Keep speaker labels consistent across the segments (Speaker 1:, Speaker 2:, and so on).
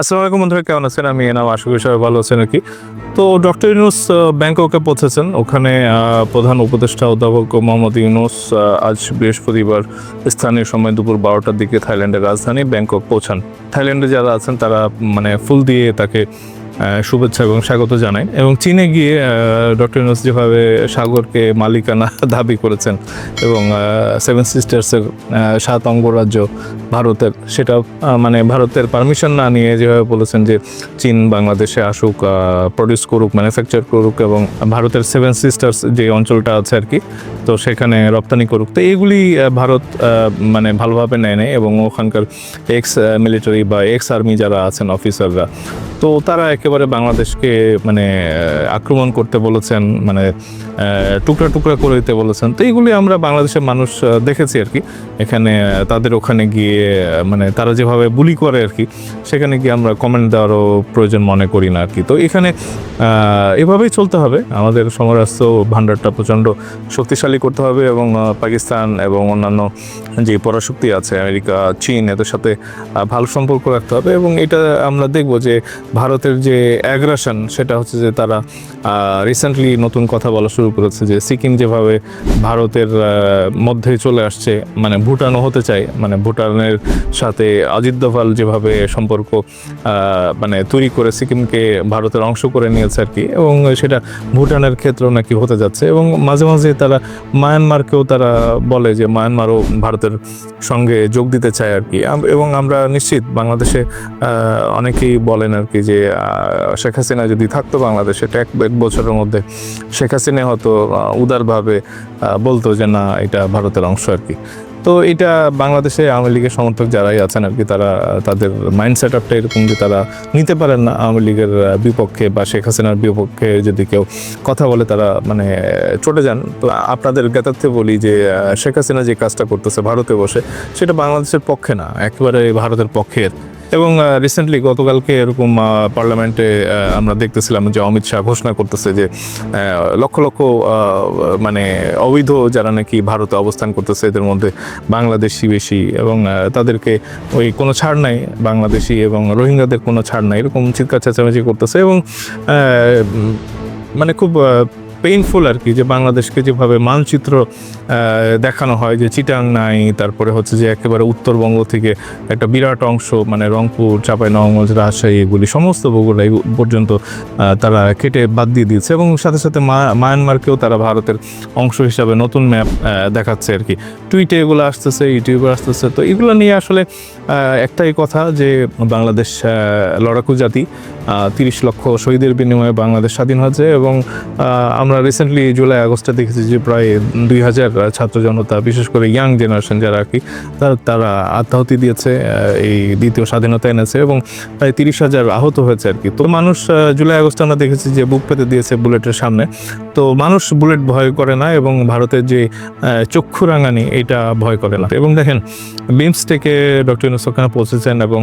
Speaker 1: আসসালামু আলাইকুম বন্ধুরা, কেমন আছেন? আমি এনাম, আশা সবাই ভালো আছেন আর কি। তো ডক্টর ইউনুস ব্যাংককে পৌঁছেছেন। ওখানে প্রধান উপদেষ্টা অধ্যাপক মোহাম্মদ ইউনুস আজ বৃহস্পতিবার স্থানীয় সময় দুপুর বারোটার দিকে থাইল্যান্ডের রাজধানী ব্যাংকক পৌঁছান। থাইল্যান্ডে যারা আছেন, তারা মানে ফুল দিয়ে তাকে শুভেচ্ছা এবং স্বাগত জানায় এবং চীনে গিয়ে ডক্টর ইউনুস যেভাবে সাগরকে মালিকানা দাবি করেছেন এবং সেভেন সিস্টার্সের সাত অঙ্গরাজ্য ভারতের, সেটা মানে ভারতের পারমিশন না নিয়ে যেভাবে বলেছেন যে চীন বাংলাদেশে আসুক প্রডিউস করুক ম্যানুফ্যাকচার করুক এবং ভারতের সেভেন সিস্টার্স যে অঞ্চলটা আছে আর কি, তো সেখানে রপ্তানি করুক। তো এইগুলি ভারত মানে ভালোভাবে নেয় নেয় এবং ওখানকার এক্স মিলিটারি বা এক্স আর্মি যারা আছেন অফিসাররা তো তারা একেবারে বাংলাদেশকে মানে আক্রমণ করতে বলেছেন মানে টুকরা টুকরা করে দিতে বলেছেন। তো এইগুলি আমরা বাংলাদেশের মানুষ দেখেছি আর কি। এখানে তাদের ওখানে গিয়ে মানে তারা যেভাবে বুলি করে আর কি, সেখানে গিয়ে আমরা কমেন্ট দেওয়ারও প্রয়োজন মনে করি না আর কি। তো এখানে এভাবেই চলতে হবে। আমাদের সমরাস্ত্র ভাণ্ডারটা প্রচণ্ড শক্তিশালী করতে হবে এবং পাকিস্তান এবং অন্যান্য যে পরাশক্তি আছে, আমেরিকা, চীন, এদের সাথে ভালো সম্পর্ক রাখতে হবে এবং এটা আমরা দেখব যে ভারতের যে অ্যাগ্রাসন সেটা হচ্ছে যে তারা রিসেন্টলি নতুন কথা বলা শুরু করেছে যে সিকিম যেভাবে ভারতের মধ্যে চলে আসছে মানে ভুটানও হতে চায় মানে ভুটানের সাথে অজিত দোভাল যেভাবে সম্পর্ক মানে তৈরি করে সিকিমকে ভারতের অংশ করে নিয়েছে আর কি, এবং সেটা ভুটানের ক্ষেত্রেও নাকি হতে যাচ্ছে, এবং মাঝে মাঝে তারা মায়ানমারকেও তারা বলে যে মায়ানমারও ভারতের সঙ্গে যোগ দিতে চায় আর কি এবং আমরা নিশ্চিত বাংলাদেশে অনেকেই বলেন আর কি যে শেখ হাসিনা যদি থাকতো বাংলাদেশে, এটা এক এক বছরের মধ্যে শেখ হাসিনা হয়তো উদারভাবে বলতো যে না, এটা ভারতের অংশ আর কি। তো এটা বাংলাদেশে আওয়ামী লীগের সমর্থক যারাই আছেন আর কি, তারা, তাদের মাইন্ড সেট আপটা এরকম যে তারা নিতে পারেন না আওয়ামী লীগের বিপক্ষে বা শেখ হাসিনার বিপক্ষে যদি কেউ কথা বলে তারা মানে চটে যান। তো আপনাদের জ্ঞাতার্থে বলি যে শেখ হাসিনা যে কাজটা করতেছে ভারতে বসে, সেটা বাংলাদেশের পক্ষে না, একেবারে ভারতের পক্ষের। এবং রিসেন্টলি গতকালকে এরকম পার্লামেন্টে আমরা দেখতেছিলাম যে অমিত শাহ ঘোষণা করতেছে যে লক্ষ লক্ষ মানে অবৈধ যারা নাকি ভারতে অবস্থান করতেছে, এদের মধ্যে বাংলাদেশি বেশি এবং তাদেরকে ওই কোনো ছাড় নাই, বাংলাদেশি এবং রোহিঙ্গাদের কোনো ছাড় নাই, এরকম চিৎকার চেঁচামেচি করতেছে এবং মানে খুব পেইনফুল আর কি, যে বাংলাদেশকে যেভাবে মানচিত্র দেখানো হয়, যে চিটাং নাই, তারপরে হচ্ছে যে একেবারে উত্তরবঙ্গ থেকে একটা বিরাট অংশ মানে রংপুর চাঁপাইনবাবগঞ্জ রাজশাহী এগুলি, সমস্ত বগুড়া পর্যন্ত তারা কেটে বাদ দিয়ে দিয়েছে এবং সাথে সাথে মায়ানমারকেও তারা ভারতের অংশ হিসাবে নতুন ম্যাপ দেখাচ্ছে আর কি। টুইটে এগুলো আসতেছে ইউটিউবে আসতেছে, তো এগুলো নিয়ে আসলে একটাই কথা যে বাংলাদেশ লড়াকু জাতি তিরিশ লক্ষ শহীদের বিনিময়ে বাংলাদেশ স্বাধীন হয়েছে এবং আমরা রিসেন্টলি জুলাই আগস্টে দেখেছি যে প্রায় দুই হাজার ছাত্র জনতা, বিশেষ করে ইয়াং জেনারেশন যারা আর কি, তারা আত্মাহুতি দিয়েছে এই দ্বিতীয় স্বাধীনতা এনেছে এবং প্রায় তিরিশ হাজার আহত হয়েছে আর কি। তো মানুষ জুলাই আগস্টে আমরা দেখেছি যে বুক পেতে দিয়েছে বুলেটের সামনে। তো মানুষ বুলেট ভয় করে না এবং ভারতের যে চক্ষু রাঙানি এটা ভয় করে না। এবং দেখেন বিমস থেকে ডক্টর ইউনুস ওখানে পৌঁছেছেন এবং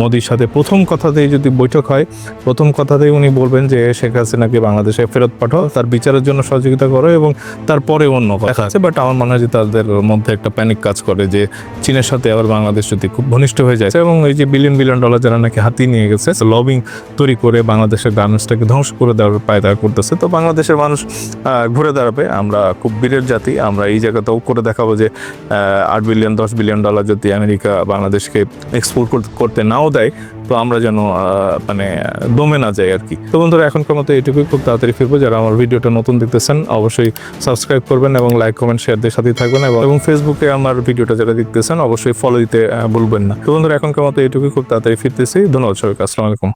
Speaker 1: মোদির সাথে প্রথম কথাতেই যদি বৈঠক হয় প্রথম কথাতেই উনি বলবেন যে শেখ হাসিনাকে বাংলাদেশে ফেরত পাঠাও তার বিচারের জন্য সহযোগিতা করো এবং তারপরে অন্য কথা আছে। বাট আমার মনে হয় যে তাদের মধ্যে একটা প্যানিক কাজ করে যে চীনের সাথে আবার বাংলাদেশ যদি খুব ঘনিষ্ঠ হয়ে যায়। এবং এই যে বিলিয়ন বিলিয়ন ডলার যারা নাকি হাতিয়ে নিয়ে গেছে লবিং তৈরি করে বাংলাদেশের গার্মেন্টসটাকে ধ্বংস করে দেওয়ার পায়তারা করতেছে। তো বাংলাদেশের মানুষ ঘুরে দাঁড়াবে। আমরা খুব বীরের জাতি। আমরা এই জায়গাতেও করে দেখাবো যে আট বিলিয়ন দশ বিলিয়ন ডলার যদি আমেরিকা বাংলাদেশকে এক্সপোর্ট করতে নাও দেয় তো আমরা যেন মানে দমে না যাই আর কি। তো বন্ধুরা, এখনকার মতো এটুকুই খুব তাড়াতাড়ি ফিরবো। যারা আমার ভিডিওটা নতুন দেখতেছেন, অবশ্যই সাবস্ক্রাইব করবেন এবং লাইক, কমেন্ট শেয়ারদের সাথেই থাকবেন এবং ফেসবুকে আমার ভিডিওটা যারা দেখতেছেন, অবশ্যই ফলো দিতে ভুলবেন না। তো বন্ধুরা, এখনকার মতো এটুকুই খুব তাড়াতাড়ি ফিরতেছি। ধন্যবাদ সবাইকে। আসসালামু আলাইকুম।